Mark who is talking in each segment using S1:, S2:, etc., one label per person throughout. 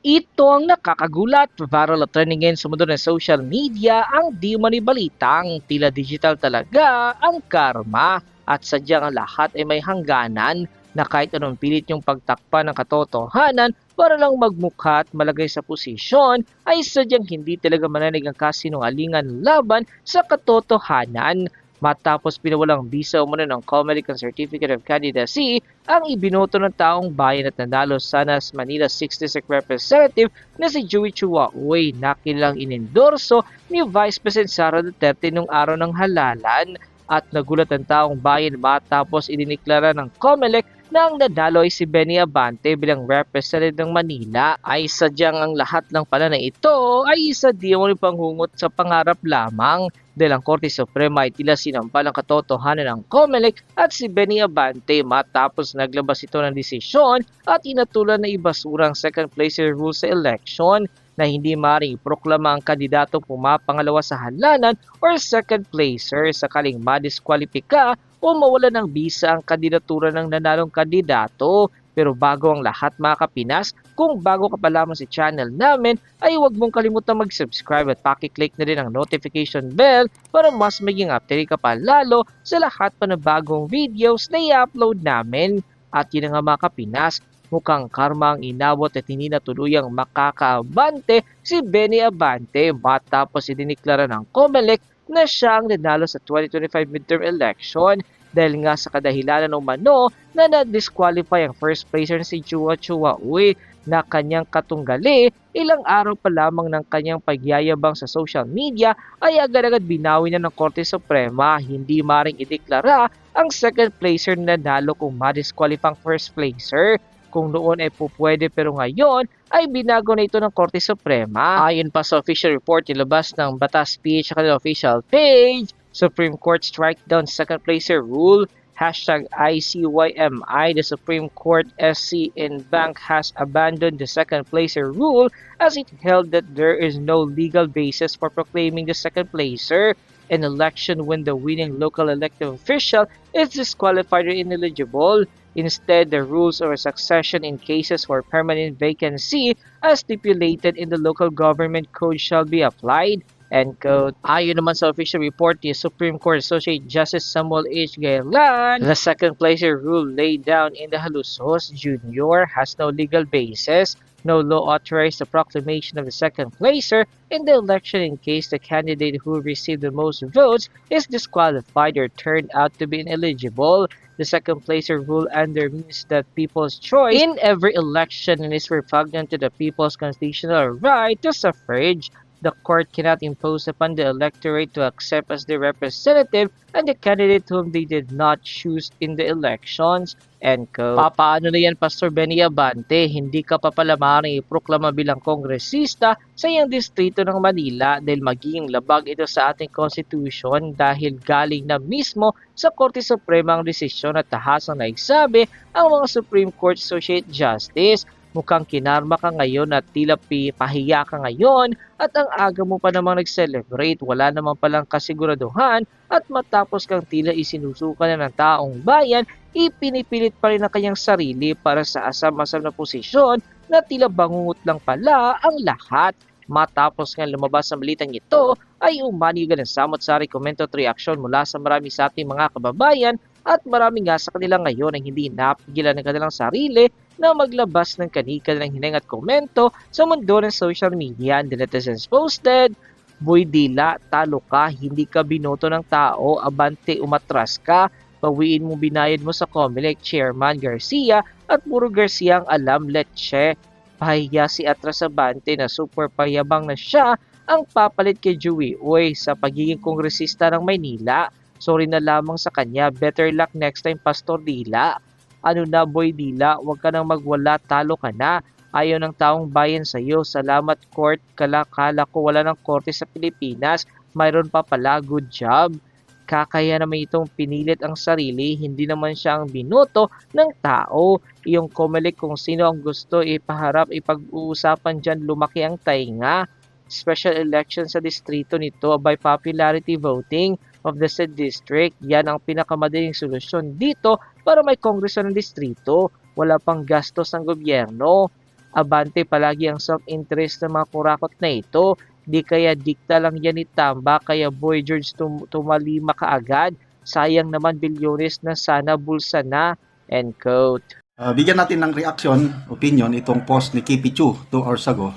S1: Ito ang nakakagulat, viral at trending ngayon sa mundo ng social media ang di manibalitang tila digital talaga ang karma. At sadyang ang lahat ay may hangganan na kahit anong pilit yung pagtakpan ng katotohanan para lang magmukha at malagay sa posisyon ay sadyang hindi talaga mananig ang kasinungalingan laban sa katotohanan matapos pinawalang bisa umano ng Comelec ang Certificate of Candidacy ang ibinoto ng taong bayan at nanalo sana sa Manila 6th District Representative na si Joey Chua Uy na kilang inendorso ni Vice President Sara Duterte nung araw ng halalan. At nagulat ang taong bayan matapos idiniklara ng Comelec na ang nanalo ay si Benny Abante bilang representative ng Manila. Ay sadyang ang lahat ng pala na ito ay isa di mo panghungot sa pangarap lamang. Dahil ang Korte Suprema ay tila sinampal ang katotohanan ng COMELEC at si Benny Abante matapos naglabas ito ng desisyon at inatulan na ibasura ang second placer rule sa election na hindi maaaring iproklama ang kandidatong pumapangalawa sa halalan or second placer. Sakaling madiskwalipika o mawala ng bisa ang kandidatura ng nanalong kandidato. Pero bago ang lahat mga kapinas, kung bago ka pa lamang sa channel namin, ay huwag mong kalimutan mag-subscribe at pakiclick na rin ang notification bell para mas maging update ka pa lalo sa lahat pa ng bagong videos na i-upload namin. At yun nga mga kapinas, mukhang karma ang inabot at hindi na makakaabante si Benny Abante matapos idiniklara ng COMELEC na siya ang nanalo sa 2025 midterm election dahil nga sa kadahilanan umano na na-disqualify ang first placer si Chua Chua Uy na kanyang katunggali. Ilang araw pa lamang ng kanyang pagyayabang sa social media ay agad-agad binawi na ng Korte Suprema. Hindi maring ideklara ang second placer na nanalo kung ma-disqualify ang first placer kung noon ay pupwede pero ngayon ay binago na ito ng Korte Suprema. Ayon pa sa official report nilabas ng Batas PH sa kanilang official page, Supreme Court strike down second placer rule Hashtag ICYMI, the Supreme Court SC in Bank has abandoned the second placer rule as it held that there is no legal basis for proclaiming the second placer an election when the winning local elected official is disqualified or ineligible. Instead, the rules of succession in cases for permanent vacancy as stipulated in the local government code shall be applied. End quote. Ayon naman sa official report ni Supreme Court Associate Justice Samuel H. The second placer rule laid down in the Halusos Jr. has no legal basis. No law authorized the proclamation of the second placer in the election in case the candidate who received the most votes is disqualified or turned out to be ineligible. The second placer rule undermines that people's choice in every election and is repugnant to the people's constitutional right to suffrage. The court cannot impose upon the electorate to accept as their representative and the candidate whom they did not choose in the elections. End quote. Papaano na yan, Pastor Benny Abante? Hindi ka pa pala maaaring iproklama bilang kongresista sa iyong distrito ng Manila dahil magiging labag ito sa ating constitution dahil galing na mismo sa Korte Suprema ang desisyon at tahasang naigsabi ang mga Supreme Court Associate Justice mukhang kinarma ka ngayon at tila pahiya ka ngayon at ang aga mo pa namang nag-celebrate, wala namang palang kasiguraduhan at matapos kang tila isinusuka na ng taong bayan, ipinipilit pa rin ang kanyang sarili para sa asam-asam na posisyon na tila bangungot lang pala ang lahat. Matapos nga lumabas ang balitang ito, ay umanigan ng samot-sari komento at reaksyon mula sa marami sa ating mga kababayan at marami nga sa kanila ngayon ang hindi napigilan ng kanilang sarili na maglabas ng kanika ng hineng at komento sa mundo ng social media. And the netizens posted, Boy Dila, talo ka, hindi ka binoto ng tao, abante umatras ka, pawiin mo binayad mo sa Comelec Chairman Garcia at puro Garcia ang alam, letche. Pahiya si Atras Abante na super payabang na siya ang papalit kay Joey Uy sa pagiging kongresista ng Maynila. Sorry na lamang sa kanya, better luck next time Pastor Dila. Ano na boy Dila, huwag ka nang magwala, talo ka na. Ayaw ng taong bayan sa iyo. Salamat court, kala-kala ko wala ng korte sa Pilipinas. Mayroon pa pala, good job. Kakaya naman itong pinilit ang sarili, hindi naman siya ang binoto ng tao. Iyong Comelec kung sino ang gusto ipaharap, ipag-uusapan dyan, lumaki ang tainga. Special election sa distrito nito by popularity voting of the said district. Yan ang pinakamadaling solusyon dito para may kongreso ng distrito. Wala pang gastos ng gobyerno. abante palagi ang self-interest ng mga kurakot na ito. Di kaya dikta lang yan ni Tamba, kaya Boy George tum- tumalima kaagad. Sayang naman bilyones na sana bulsa na. End quote.
S2: Ah, bigyan natin ng reaction, opinion, itong post ni Kipi Chu two hours ago.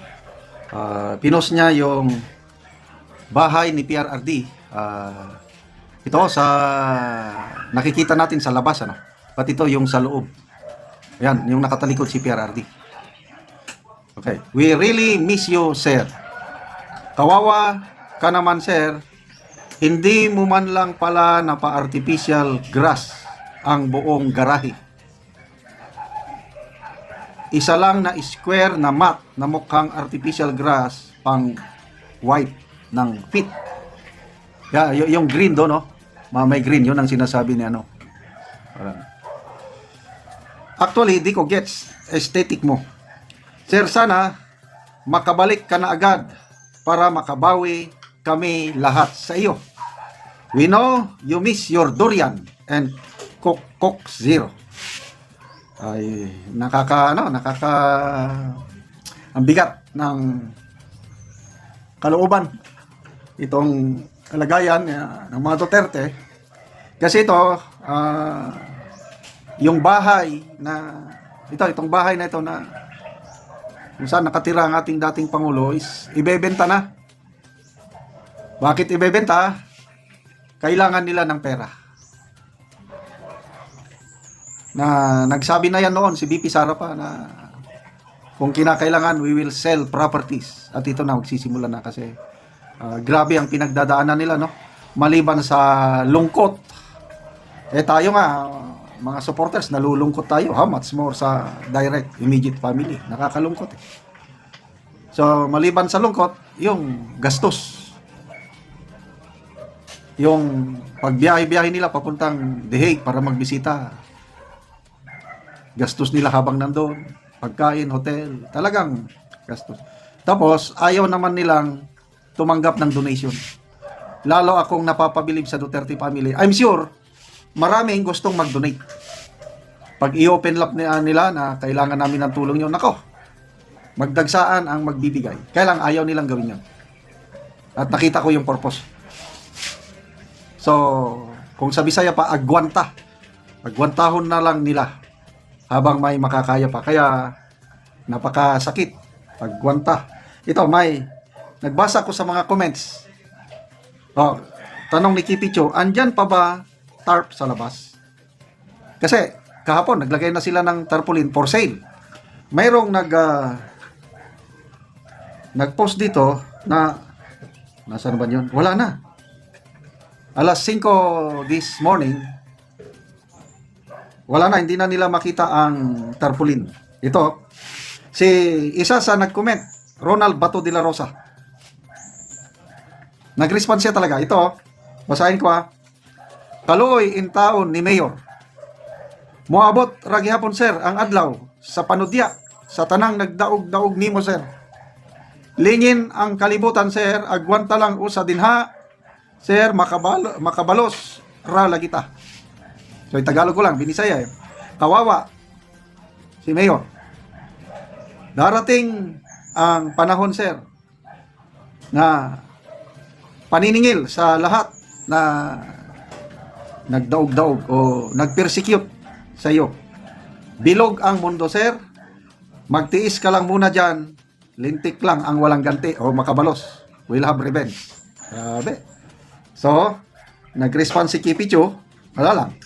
S2: Ah, pinost niya yung bahay ni PRRD. Ah, ito sa nakikita natin sa labas, ano? Pati ito yung sa loob. Yan, yung nakatalikod si PRRD. Okay. We really miss you, sir. Kawawa ka naman, sir. Hindi mo man lang pala na pa-artificial grass ang buong garahe isa lang na square na mat na mukhang artificial grass pang white ng fit. Yeah, y- yung green do no? Ma- May green, yun ang sinasabi ni ano. Parang- Actually, di ko gets aesthetic mo. Sir, sana makabalik ka na agad para makabawi kami lahat sa iyo. We know you miss your durian and cook cook zero ay nakaka ano nakaka ang bigat ng kalooban. Itong kalagayan uh, ng mga Duterte. Kasi ito ah, yung bahay na ito itong bahay na ito na kung saan nakatira ang ating dating pangulo is ibebenta na. Bakit ibebenta? Kailangan nila ng pera na nagsabi na yan noon si BP Sara pa na kung kinakailangan we will sell properties. At ito na magsisimula na kasi ah, grabe ang pinagdadaanan nila no? Maliban sa lungkot. Eh tayo nga mga supporters nalulungkot tayo. How much more sa direct immediate family? Nakakalungkot eh. So maliban sa lungkot yung gastos. Yung pagbiyahe-biyahe nila papuntang The Hague para magbisita gastos nila habang nandoon, pagkain, hotel, talagang gastos. Tapos, ayaw naman nilang tumanggap ng donation. Lalo akong napapabilib sa Duterte family. I'm sure, maraming gustong mag-donate. Pag i-open up ni- nila na kailangan namin ng tulong nyo, nako, magdagsaan ang magbibigay. Kaya lang ayaw nilang gawin yun. At nakita ko yung purpose. So, kung sa Bisaya pa, agwanta. Agwantahon na lang nila habang may makakaya pa. Kaya napakasakit pagwanta. Ito may nagbasa ko sa mga comments. Oh, tanong ni Kipicho, andyan pa ba tarp sa labas? Kasi kahapon naglagay na sila ng tarpaulin for sale. Mayroong nag ah, nag-post dito na nasaan ba 'yon? Wala na. Alas 5 this morning, wala na, hindi na nila makita ang tarpaulin. Ito, si isa sa nag-comment, Ronald Bato de la Rosa. Nag-respond siya talaga. Ito, basahin ko ha. Kaluoy in taon ni Mayor. Moabot ra gihapon sir ang adlaw sa panudya sa tanang nagdaog-daog nimo sir. Lingin ang kalibutan sir agwanta lang usa dinha sir makabalo, makabalos ra lagi ta. So, yung Tagalog ko lang, binisaya eh. Kawawa, si Mayor. Darating ang panahon, sir, na paniningil sa lahat na nagdaog-daog o nagpersecute sa iyo. Bilog ang mundo, sir. Magtiis ka lang muna dyan. Lintik lang ang walang ganti o makabalos. We'll have revenge. Grabe. So, nag-response si Kipicho. Wala lang.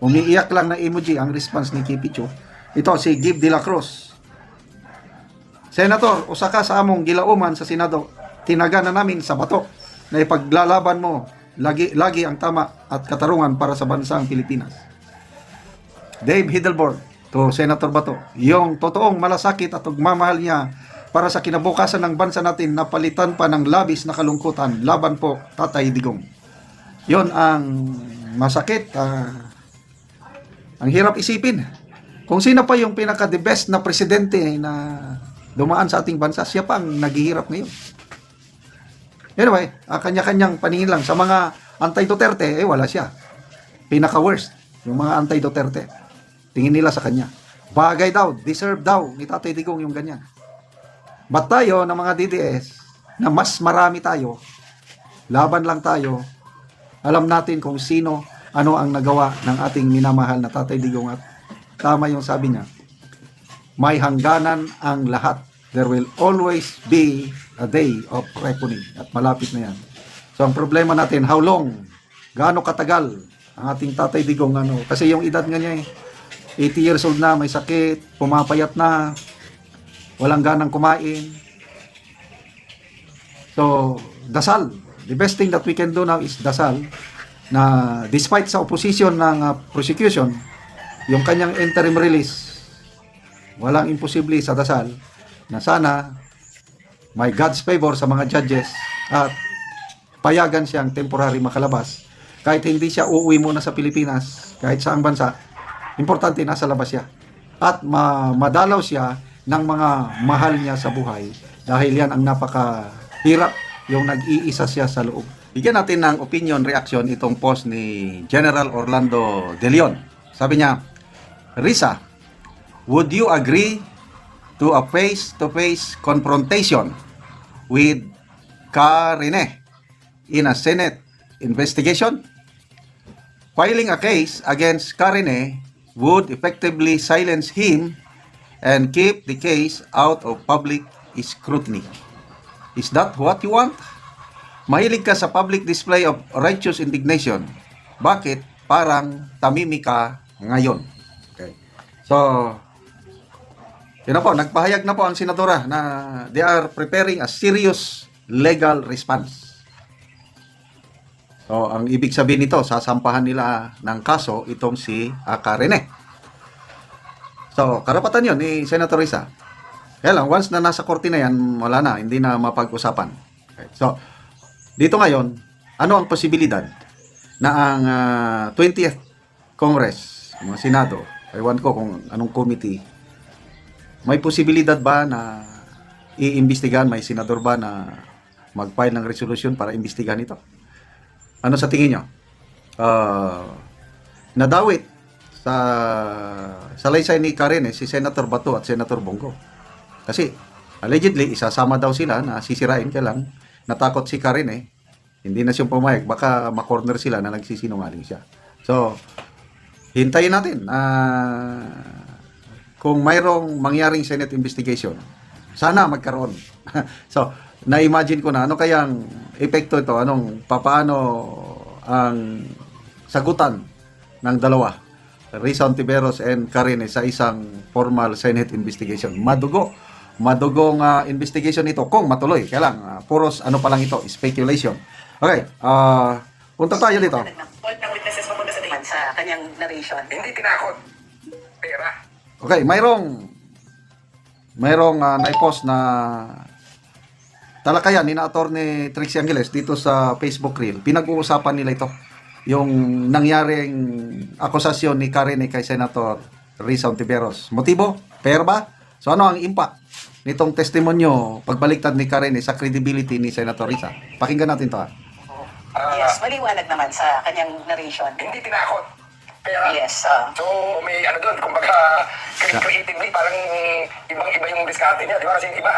S2: Umiiyak lang na emoji ang response ni Kipicho. Ito si Gib de la Cruz. Senator, usa sa among gilauman sa Senado. Tinaga na namin sa bato na ipaglalaban mo lagi lagi ang tama at katarungan para sa bansang Pilipinas. Dave Hidelborg to Senator Bato, yung totoong malasakit at ugmamahal niya para sa kinabukasan ng bansa natin na palitan pa ng labis na kalungkutan laban po Tatay Digong. Yon ang masakit ah, ang hirap isipin. Kung sino pa yung pinaka the best na presidente na dumaan sa ating bansa, siya pa ang naghihirap ngayon. Anyway, ah, kanya-kanyang paningin lang. Sa mga anti-Duterte, eh wala siya. Pinaka-worst. Yung mga anti-Duterte. Tingin nila sa kanya. bagay daw, deserve daw ni Tatay Digong yung ganyan. Ba't tayo ng mga DDS na mas marami tayo, laban lang tayo, alam natin kung sino, ano ang nagawa ng ating minamahal na Tatay Digong at tama yung sabi niya, may hangganan ang lahat. There will always be a day of reckoning at malapit na yan. So ang problema natin, how long? Gaano katagal ang ating Tatay Digong ano? Kasi yung edad nga niya eh, 80 years old na, may sakit, pumapayat na, walang ganang kumain. So, dasal. The best thing that we can do now is dasal na despite sa opposition ng uh, prosecution, yung kanyang interim release, walang imposible sa dasal na sana may God's favor sa mga judges at payagan siyang temporary makalabas kahit hindi siya uuwi muna sa Pilipinas kahit saang bansa importante nasa labas siya at ma- madalaw siya ng mga mahal niya sa buhay dahil yan ang napakahirap yung nag-iisa siya sa loob. Bigyan natin ng opinion reaction itong post ni General Orlando De Leon. Sabi niya, Risa, would you agree to a face-to-face confrontation with Karine in a Senate investigation? Filing a case against Karine would effectively silence him and keep the case out of public scrutiny. Is that what you want? Mahilig ka sa public display of righteous indignation. Bakit parang tamimi ka ngayon? Okay. So, yun na po, nagpahayag na po ang senadora na they are preparing a serious legal response. So, ang ibig sabihin nito, sasampahan nila ng kaso itong si Akarene. So, karapatan yun ni Senator Risa. Kaya lang, once na nasa korte na yan, wala na, hindi na mapag-usapan. Okay. So, dito ngayon, ano ang posibilidad na ang ah, 20th Congress, mga Senado, ewan ko kung anong committee, may posibilidad ba na iimbestigahan, may senador ba na mag-file ng resolution para imbestigahan ito? Ano sa tingin nyo? Ah, nadawit sa salaysay ni Karen eh, si Senator Bato at Senator Bongo. Kasi allegedly isasama daw sila na sisirain ka. Natakot si Karen eh. Hindi na siya pumayag. Baka makorner sila na nagsisinungaling siya. So, hintayin natin. ah kung mayroong mangyaring Senate investigation, sana magkaroon. so, na-imagine ko na ano kayang epekto ito, anong papaano ang sagutan ng dalawa, Risa Ontiveros and Karine sa isang formal Senate investigation. Madugo. Madugong ah, investigation ito kung matuloy. Kaya lang, ah, puros ano pa lang ito, speculation. Okay, ah punta tayo dito.
S3: All ng witnesses papunta sa tingin sa kanyang narration.
S4: Hindi tinakot. Pera.
S2: Okay, mayroong mayroong ah, naipost na talakayan ni na attorney Trixie Angeles dito sa Facebook Reel. Pinag-uusapan nila ito. Yung nangyaring akusasyon ni Karen kay Senator Risa Ontiveros. Motibo? Fair ba? So ano ang impact nitong testimonyo pagbaliktad ni Karen sa credibility ni Senator Risa? Pakinggan natin to. ah.
S4: Ah,
S3: yes, maliwanag naman sa kanyang narration.
S4: Hindi tinakot. Pera.
S3: Yes, ah.
S4: So, may ano doon, kumbaga, cre- creatively, parang ibang-iba yung diskarte niya. Di ba? Kasi yung iba,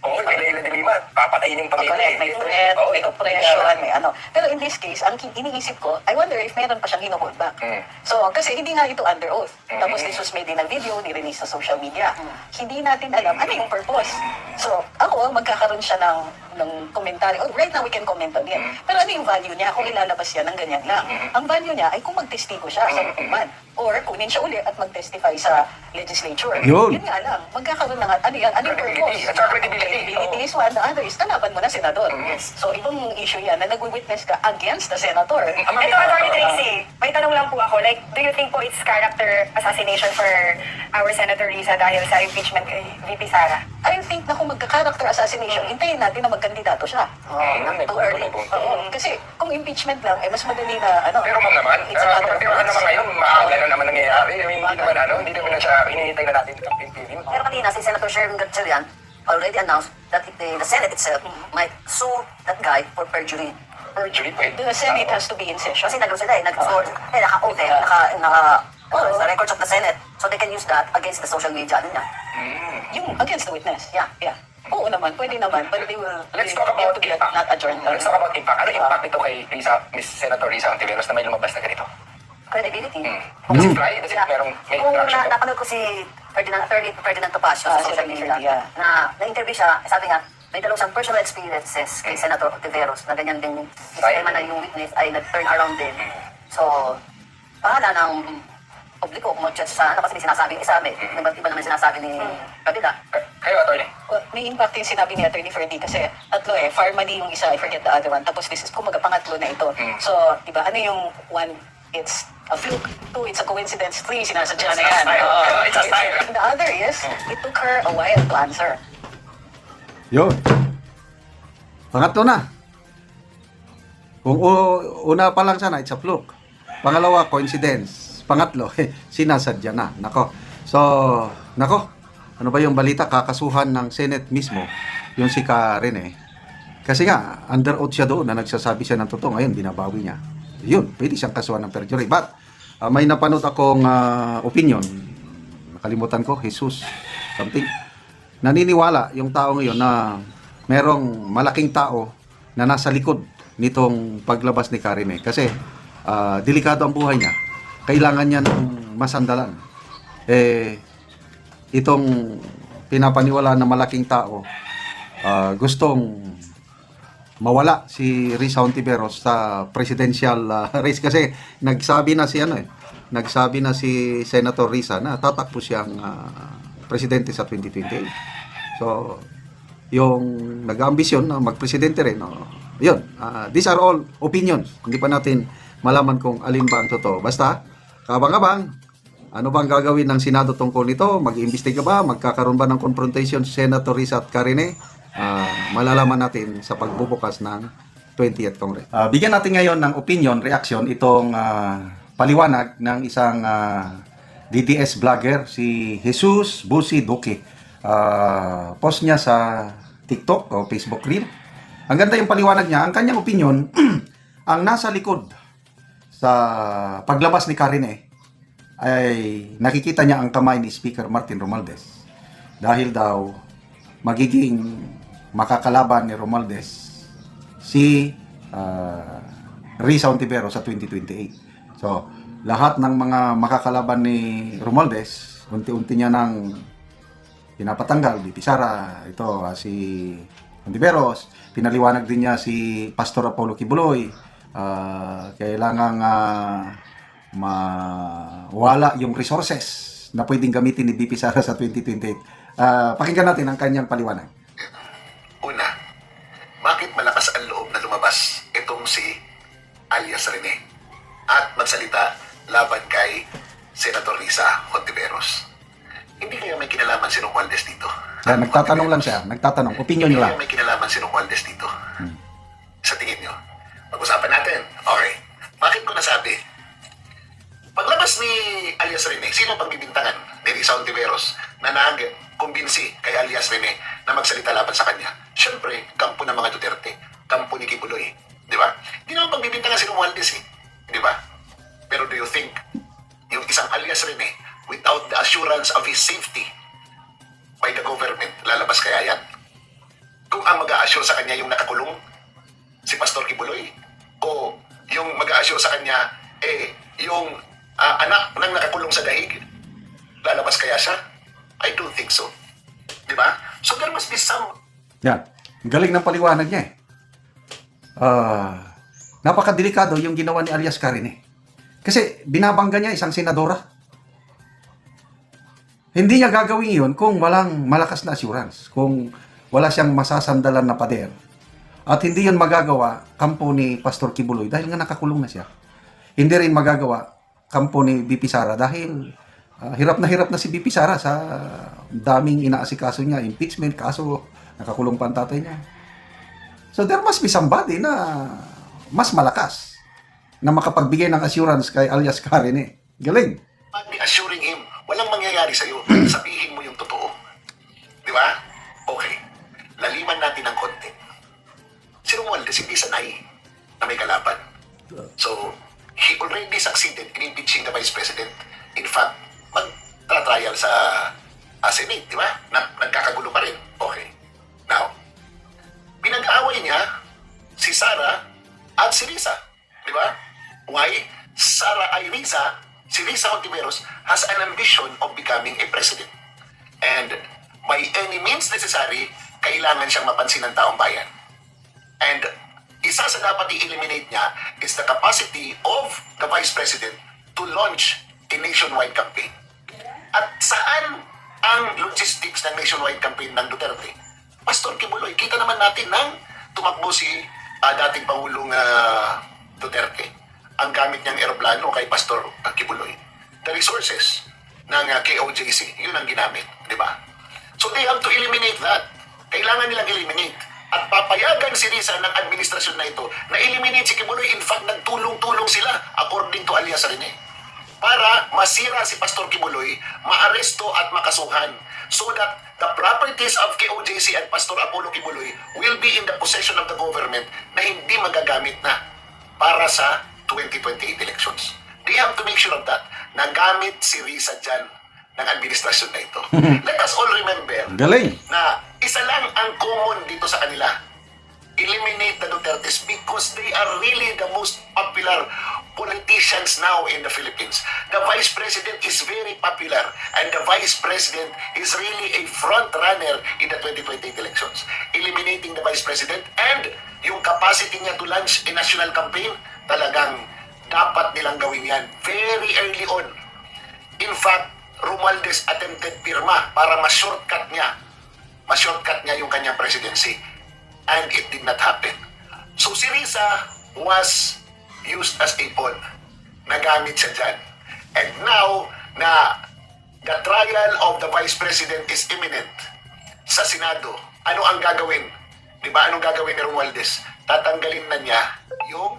S4: oo, may Leila de Lima, papatayin yung pamilya.
S3: Correct, may threat,
S4: Oo,
S3: may oppression, may ano. Pero in this case, ang iniisip ko, I wonder if meron pa siyang hinuhold back.
S4: Mm.
S3: So, kasi hindi nga ito under oath.
S4: Mm.
S3: Tapos this was made in a video, ni-release sa social media. Hindi natin alam ano yung purpose. So, ako, magkakaroon siya ng, ng komentary. Oh, right now, we can comment on it.
S4: Mm.
S3: Pero ano yung value niya kung ilalabas yan ng ganyan lang? Ang value niya ay kung magtestigo siya sa hukuman. Or kunin siya uli at mag-testify sa legislature.
S2: Yun.
S3: Yun nga lang, magkakaroon ng ano yan, ano yung purpose?
S4: Credibility. At saka credibility.
S3: Is one. The other is, kalaban mo na senador.
S4: Yes.
S3: So, ibang issue yan na nagwi-witness ka against the senator.
S5: Ito, Attorney Tracy, may tanong lang po ako. Like, do you think po it's character assassination for our Senator Risa dahil sa impeachment kay VP Sara?
S3: I think na kung magka-character assassination, hintayin natin na magkandidato siya.
S4: Mm, may
S3: Too
S4: punto,
S3: early.
S4: may punto.
S3: Oo. Kasi kung impeachment lang, eh mas madali na, ano,
S4: Pero ma'am naman,
S3: it's a matter of
S6: kanina, si Senator Sherwin Gatchalian already announced that it, the Senate itself might sue that guy for perjury.
S4: Perjury, pwede.
S3: The Senate has to be in session.
S6: Kasi nagano sila eh, nag for, eh, naka-oath eh, naka, naka, Oh, sa records of the Senate. So they can use that against the social media. Ano niya?
S3: Yung against the witness.
S6: Yeah.
S3: Yeah. Oo naman, pwede naman. But they will,
S4: Let's talk about
S3: to be
S4: impact.
S3: not adjourned.
S4: Let's talk about impact. Ano impact nito kay Risa, Miss Senator Risa Antiveros na may lumabas na ganito?
S6: Credibility.
S4: Hmm. Does it fly? Does it merong may
S6: Kung
S4: traction?
S6: na, napanood ko si Ferdinand, Ferdi- Ferdinand Topacio
S3: Ah,
S6: sa
S3: si
S6: social
S3: Ferdinand,
S6: media,
S3: yeah.
S6: na na-interview siya, sabi nga, may dalaw siyang personal experiences kay Senator Tiveros na ganyan din yung sistema na yung witness ay nag-turn around din. So, bahala ng publiko kung mag-judge sa ano kasi may sinasabi yung isa, may iba, iba naman sinasabi ni Kabila.
S4: K- Kayo, attorney.
S3: Well, may impact yung sinabi ni Attorney Ferdy kasi tatlo eh, Farmady yung isa, I forget the other one. Tapos this is, kumaga pangatlo na ito. So, di ba, ano yung one, it's a fluke. Two, it's a coincidence. Three, sinasadya na yan. Oo.
S4: It's a style.
S3: The other is, it took her a while to answer.
S2: Yun. Pangatlo na. Kung u- una pa lang sana, it's a fluke. Pangalawa, coincidence. Pangatlo, sinasadya na. Nako. So, nako. Ano ba yung balita? Kakasuhan ng Senate mismo, yung si Karen eh. Kasi nga, under oath siya doon na nagsasabi siya ng totoo. Ngayon, binabawi niya. Yun, pwede siyang kasuhan ng perjury. But, ah, may napanood akong ah, opinion. Nakalimutan ko, Jesus, something naniniwala yung tao ngayon na merong malaking tao na nasa likod nitong paglabas ni Karine. Kasi ah, delikado ang buhay niya. Kailangan niya ng masandalan. Eh, itong pinapaniwala na malaking tao, ah, gustong mawala si Risa Ontiveros sa presidential ah, race kasi nagsabi na si ano eh nagsabi na si Senator Risa na tatakbo siyang ah, presidente sa 2028 so yung nag-ambisyon na magpresidente rin no, yun ah, these are all opinions hindi pa natin malaman kung alin ba ang totoo basta kabang-abang ano bang gagawin ng Senado tungkol nito? Mag-iimbestiga ba? Magkakaroon ba ng confrontation si Senator Risa at Karine? Ah, malalaman natin sa pagbubukas ng 20th Congress. Ah, bigyan natin ngayon ng opinion, reaction itong ah, paliwanag ng isang ah, DDS vlogger, si Jesus Busi Duque. Ah, post niya sa TikTok o Facebook Reel. Ang ganda yung paliwanag niya. Ang kanyang opinion, ang nasa likod sa paglabas ni Karine ay nakikita niya ang kamay ni Speaker Martin Romualdez dahil daw magiging makakalaban ni Romualdez si ah, Risa Ontiveros sa 2028. So, lahat ng mga makakalaban ni Romualdez, unti-unti niya nang pinapatanggal, di Pisara, ito ah, si Ontiveros, pinaliwanag din niya si Pastor Apollo Kibuloy, ah, kailangang ah, mawala yung resources na pwedeng gamitin ni BP Sara sa 2028. Ah, pakinggan natin ang kanyang paliwanag.
S7: Bakit malakas ang loob na lumabas itong si alias Rene at magsalita laban kay Senator Risa Hontiveros? Hindi kaya may kinalaman si Romualdez dito?
S2: Yan, nagtatanong lang siya, nagtatanong, opinion
S7: Hindi
S2: niya lang.
S7: kaya may kinalaman si Romualdez dito?
S2: Galing ng paliwanag niya eh. Ah, napakadelikado yung ginawa ni alias Karine. Kasi binabangga niya isang senadora. Hindi niya gagawin yun kung walang malakas na assurance. Kung wala siyang masasandalan na pader. At hindi yun magagawa kampo ni Pastor Kibuloy dahil nga nakakulong na siya. Hindi rin magagawa kampo ni BP Sara dahil ah, hirap na hirap na si BP Sara sa daming inaasikaso niya, impeachment, kaso nakakulong pa ang tatay niya. So there must be somebody na mas malakas na makapagbigay ng assurance kay alias Karen eh. Galing.
S7: assuring him, walang mangyayari sa'yo, sabihin mo yung totoo. Di ba? Okay. Laliman natin ng konti. Si Romualdez hindi sanay na may kalaban. So, he already succeeded in impeaching the Vice President in fact, mag-trial sa uh, Senate, di ba? Na, nagkakagulo pa rin. Okay. Now, pinag-away niya si Sara at si Risa. Di ba? Why? Sara ay Risa, si Risa Ontiveros has an ambition of becoming a president. And by any means necessary, kailangan siyang mapansin ng taong bayan. And isa sa dapat i-eliminate niya is the capacity of the Vice President to launch a nationwide campaign. At saan ang logistics ng nationwide campaign ng Duterte? Pastor Kibuloy, kita naman natin nang tumakbo si ah, dating Pangulong ah, Duterte. Ang gamit niyang eroplano kay Pastor ah, Kibuloy. The resources ng ah, KOJC, yun ang ginamit, di ba? So they have to eliminate that. Kailangan nilang eliminate. At papayagan si Risa ng administrasyon na ito na eliminate si Kibuloy. In fact, nagtulong-tulong sila according to alias Rene para masira si Pastor Kibuloy, maaresto at makasuhan so that the properties of KOJC and Pastor Apollo Kibuloy will be in the possession of the government na hindi magagamit na para sa 2028 elections. They have to make sure of that. Nagamit si Risa dyan ng administrasyon na ito. Let us all remember
S2: Galing.
S7: na isa lang ang common dito sa kanila. Eliminate the Dutertes because they are really the most popular politicians now in the Philippines. The Vice President is very popular and the Vice President is really a front runner in the 2028 elections. Eliminating the Vice President and yung capacity niya to launch a national campaign, talagang dapat nilang gawin yan very early on. In fact, Romualdez attempted pirma para ma-shortcut niya. Ma-shortcut niya yung kanyang presidency. And it did not happen. So si was used as a pawn. Nagamit siya dyan. And now na the trial of the Vice President is imminent sa Senado, ano ang gagawin? Di ba anong gagawin ni Romualdez? Tatanggalin na niya yung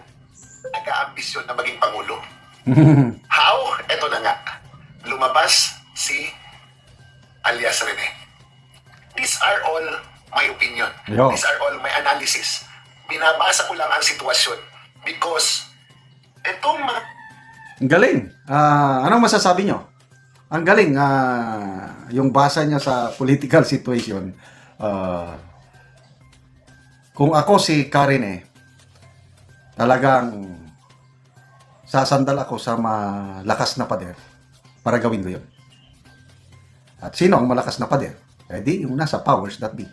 S7: nag-aambisyon na maging Pangulo. How? Ito na nga. Lumabas si alias Rene. These are all my opinion.
S2: Yo.
S7: These are all my analysis. Binabasa ko lang ang sitwasyon because itong mga
S2: Ang galing. Ah, anong masasabi nyo? Ang galing. ah, yung basa niya sa political situation. Ah, kung ako si Karen eh, talagang sasandal ako sa malakas na pader para gawin ko yun. At sino ang malakas na pader? Eh di, yung nasa powers that be.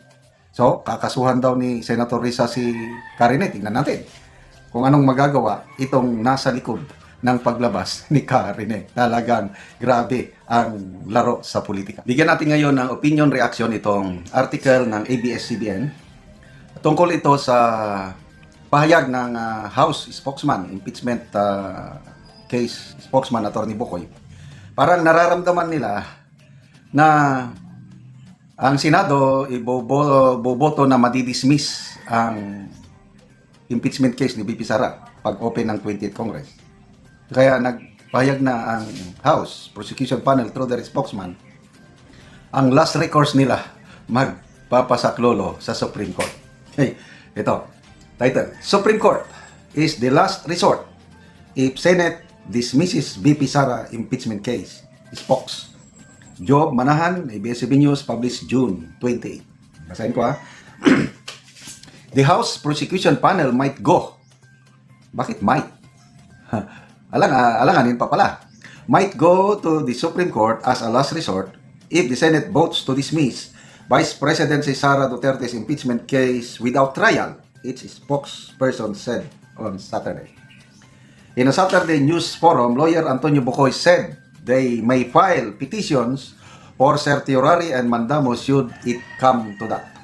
S2: So, kakasuhan daw ni Senator Risa si Karine. Tingnan natin kung anong magagawa itong nasa likod ng paglabas ni Karine. Talagang grabe ang laro sa politika. Bigyan natin ngayon ng opinion reaction itong article ng ABS-CBN tungkol ito sa pahayag ng ah, House spokesman, impeachment ah, case spokesman Attorney Bukoy. Parang nararamdaman nila na ang Senado ibobo- boboto na madidismiss ang impeachment case ni BP Sara pag open ng 20th Congress. Kaya nagpahayag na ang House Prosecution Panel through their spokesman ang last recourse nila magpapasaklolo sa Supreme Court. Hey, ito, title, Supreme Court is the last resort if Senate dismisses BP Sara impeachment case. Spokes. Job Manahan, ABS-CBN News, published June 28. Basahin ko ha. The House Prosecution Panel might go. Bakit might? Alang, ah, alanganin pa pala. Might go to the Supreme Court as a last resort if the Senate votes to dismiss Vice President si Sara Duterte's impeachment case without trial, its spokesperson said on Saturday. In a Saturday news forum, lawyer Antonio Bukoy said they may file petitions for certiorari and mandamus should it come to that.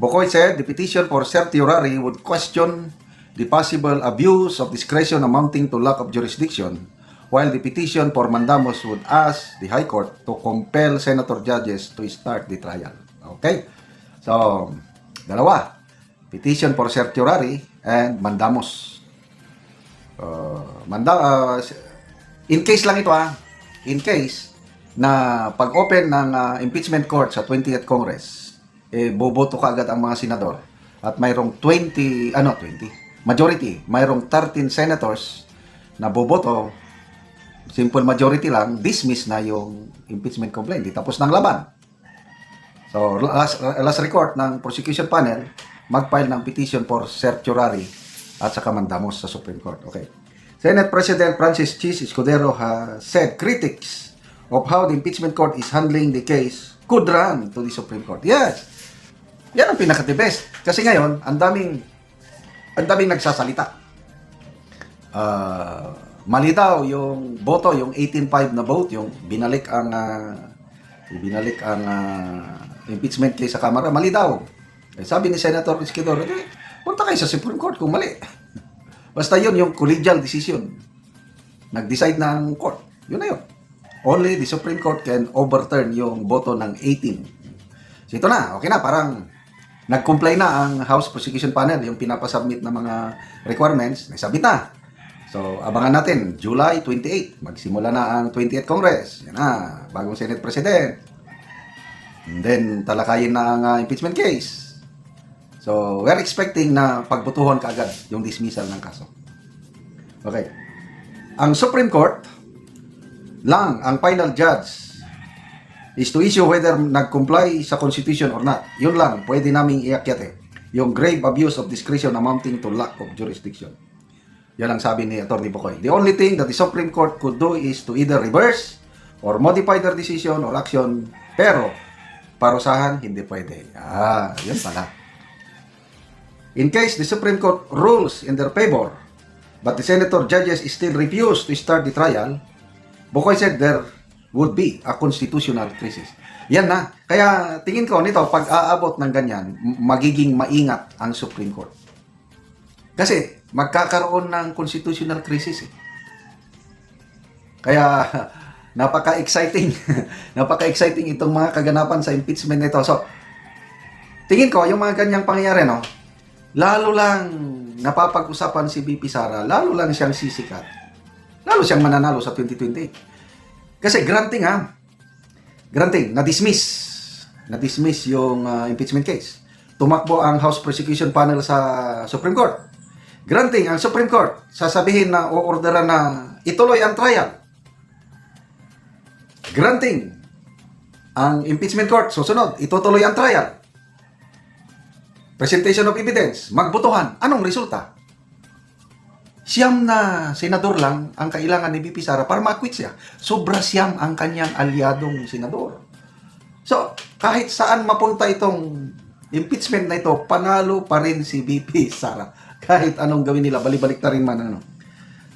S2: Bukoy said the petition for certiorari would question the possible abuse of discretion amounting to lack of jurisdiction, while the petition for mandamus would ask the High Court to compel senator judges to start the trial. Okay? So, dalawa. Petition for certiorari and mandamus. Uh, manda, uh, in case lang ito ah, in case na pag-open ng uh, impeachment court sa 20th Congress, eh, boboto kaagad ang mga senador at mayroong 20, ano 20, majority, mayroong 13 senators na boboto simple majority lang, dismiss na yung impeachment complaint. Di tapos ng laban. So, last, last record ng prosecution panel, mag-file ng petition for certiorari at saka mandamos sa Supreme Court. Okay. Senate President Francis Chis Escudero has said critics of how the impeachment court is handling the case could run to the Supreme Court. Yes. Yan ang pinaka-the best. Kasi ngayon, ang daming ang daming nagsasalita. Ah, mali daw yung boto, yung 18-5 na vote, yung binalik ang ah, binalik ang ah, impeachment case sa Kamara, mali daw. Eh, sabi ni Senator Escudero, eh, punta kayo sa Supreme Court kung mali. Basta yun, yung collegial decision. Nag-decide ng court. Yun na yun. Only the Supreme Court can overturn yung boto ng 18. So ito na, okay na, parang nag-comply na ang House Prosecution Panel, yung pinapasubmit na mga requirements, nagsabit na. So, abangan natin, July 28, magsimula na ang 28th Congress. Yan na, bagong Senate President. And then, talakayin na ang ah, impeachment case. So, we're expecting na pagbutuhan kaagad yung dismissal ng kaso. Okay. Ang Supreme Court lang ang final judge is to issue whether nag-comply sa Constitution or not. Yun lang, pwede naming iakyat eh. Yung grave abuse of discretion amounting to lack of jurisdiction. Yan ang sabi ni Atty. Bukoy. The only thing that the Supreme Court could do is to either reverse or modify their decision or action. Pero, parusahan, hindi pwede. Ah, yun pala. In case the Supreme Court rules in their favor, but the senator judges still refuse to start the trial, Bukoy said there would be a constitutional crisis. Yan na. Kaya tingin ko nito, pag aabot ng ganyan, magiging maingat ang Supreme Court. Kasi magkakaroon ng constitutional crisis eh. Kaya napaka-exciting. napaka-exciting itong mga kaganapan sa impeachment nito. So, tingin ko, yung mga ganyang pangyayari, no, lalo lang napapag-usapan si BP Sara, lalo lang siyang sisikat. Lalo siyang mananalo sa 2028. Kasi granting ha, granting, na-dismiss. Na-dismiss yung uh, impeachment case. Tumakbo ang House Prosecution Panel sa Supreme Court. Granting, ang Supreme Court, sasabihin na o-orderan na ituloy ang trial. Granting, ang impeachment court, susunod, itutuloy ang trial. Presentation of evidence, magbutuhan. Anong resulta? Siyam na senador lang ang kailangan ni BP Sara para ma-acquit siya. Sobra siyam ang kanyang alyadong senador. So, kahit saan mapunta itong impeachment na ito, panalo pa rin si BP Sara. Kahit anong gawin nila, balibalik na rin man. Ano.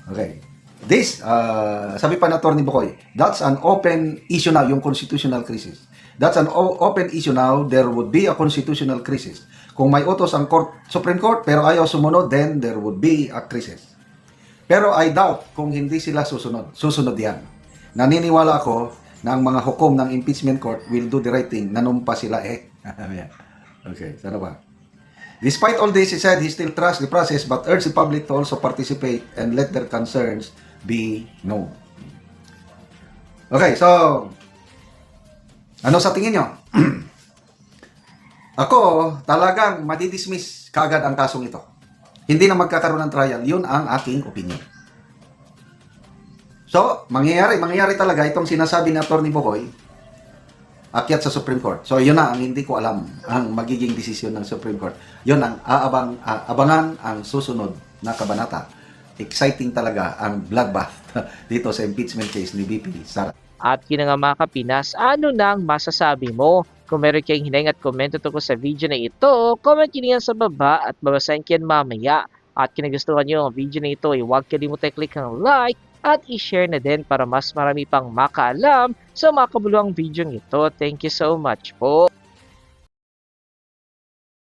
S2: Okay. This, uh, sabi pa na Atty. Bukoy, that's an open issue now, yung constitutional crisis. That's an open issue now, there would be a constitutional crisis. Kung may utos ang court, Supreme Court, pero ayaw sumunod, then there would be a crisis. Pero I doubt kung hindi sila susunod. Susunod yan. Naniniwala ako na ang mga hukom ng impeachment court will do the right thing. Nanumpa sila eh. Okay, sana ba? Despite all this, he said he still trusts the process but urged the public to also participate and let their concerns be known. Okay, so ano sa tingin nyo? Ako, talagang madidismiss kaagad ang kasong ito. Hindi na magkakaroon ng trial. Yun ang aking opinion. So, mangyayari, mangyayari talaga itong sinasabi ni Atty. Bukoy, akyat sa Supreme Court. So, yun na ang hindi ko alam ang magiging desisyon ng Supreme Court. Yun ang aabang, a- abangan ang susunod na kabanata. Exciting talaga ang bloodbath dito sa impeachment case ni BP Sara.
S1: At yun na nga mga kapinas, ano nang masasabi mo? Kung meron kayong hinayang at komento tungkol sa video na ito, comment nyo yan sa baba at babasahin ko yan mamaya. At kung nagustuhan nyo ang video na ito, ay huwag kalimutan click ang like at i-share na din para mas marami pang makaalam sa mga kabuluhang video ito. Thank you so much po.